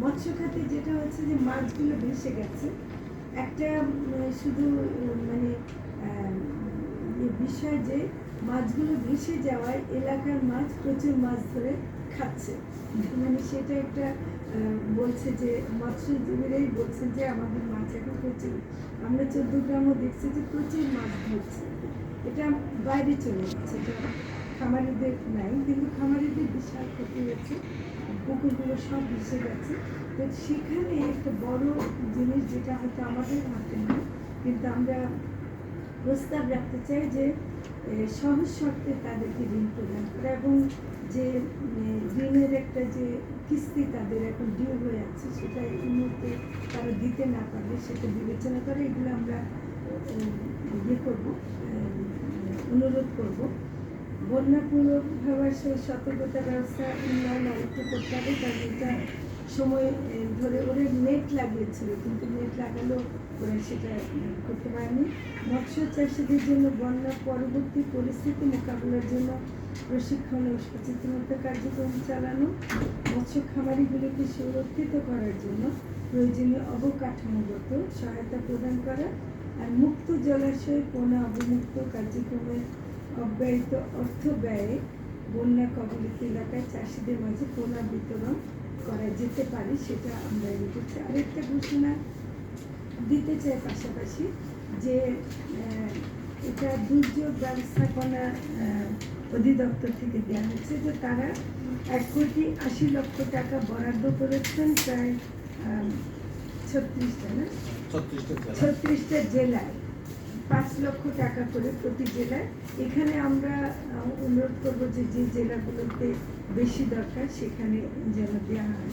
মৎস্য খাতে যেটা হচ্ছে যে মাছগুলো ভেসে গেছে, একটা শুধু মানে বিষয় যে মাছগুলো ভেসে যাওয়ায় এলাকার মাছ প্রচুর মাছ ধরে খাচ্ছে। মানে সেটা একটা বলছে যে, মৎস্যজীবীরাই বলছে যে, আমাদের মাছ এখন প্রচুর। আমরা চোদ্দ গ্রামও দেখছি যে প্রচুর মাছ ধরছে। এটা বাইরে চলে যাচ্ছে, এটা খামারিদের নাই, কিন্তু খামারিদের বিশাল ক্ষতি হয়েছে পুকুরগুলো সব ভেসে গেছে। তো সেখানে একটা বড় জিনিস যেটা হয়তো আমাদের হাতে নেই, কিন্তু আমরা প্রস্তাব রাখতে চাই যে সহজ শর্তে তাদেরকে ঋণ প্রদান করা এবং যে ঋণের একটা যে কিস্তি তাদের এখন ডিউ হয়ে আছে, সেটা এই মুহূর্তে তারা দিতে না পারলে সেটা বিবেচনা করে এগুলো আমরা ইয়ে করব অনুরোধ করব। বন্যা পূর্বাভাস ও সতর্কতা ব্যবস্থা উন্নয়ন আরেকটু করতে হবে, কারণ এটা সময় ধরে ওরা নেট লাগিয়েছিল, কিন্তু নেট লাগালো ওরা সেটা করতে পারেনি। মৎস্য চাষিদের জন্য বন্যা পরবর্তী পরিস্থিতি মোকাবিলার জন্য প্রশিক্ষণ ও সচেতনতা কার্যক্রম চালানো, মৎস্য খামারিগুলিকে সুরক্ষিত করার জন্য প্রয়োজনীয় অবকাঠামোগত সহায়তা প্রদান করা আর মুক্ত জলাশয় পোনা অবমুক্ত কার্যক্রমের অব্যয়িত অর্থ ব্যয়ে বন্যা কবলিত এলাকায় চাষিদের মাঝে পোনা বিতরণ করা যেতে পারে সেটা আমরা ইয়ে করছি আরেকটা ঘোষণা দিতে চাই পাশাপাশি যে এটা দুর্যোগ ব্যবস্থাপনা অধিদপ্তর থেকে দেওয়া হচ্ছে যে তারা এক কোটি আশি লক্ষ টাকা বরাদ্দ করেছেন প্রায় ছত্রিশটা না? ছত্রিশটা জেলায়। পাঁচ লক্ষ টাকা করে প্রতি জেলায়। এখানে আমরা অনুরোধ করব যে যে জেলাগুলোতে বেশি দরকার, সেখানে যেন দেওয়া হয়।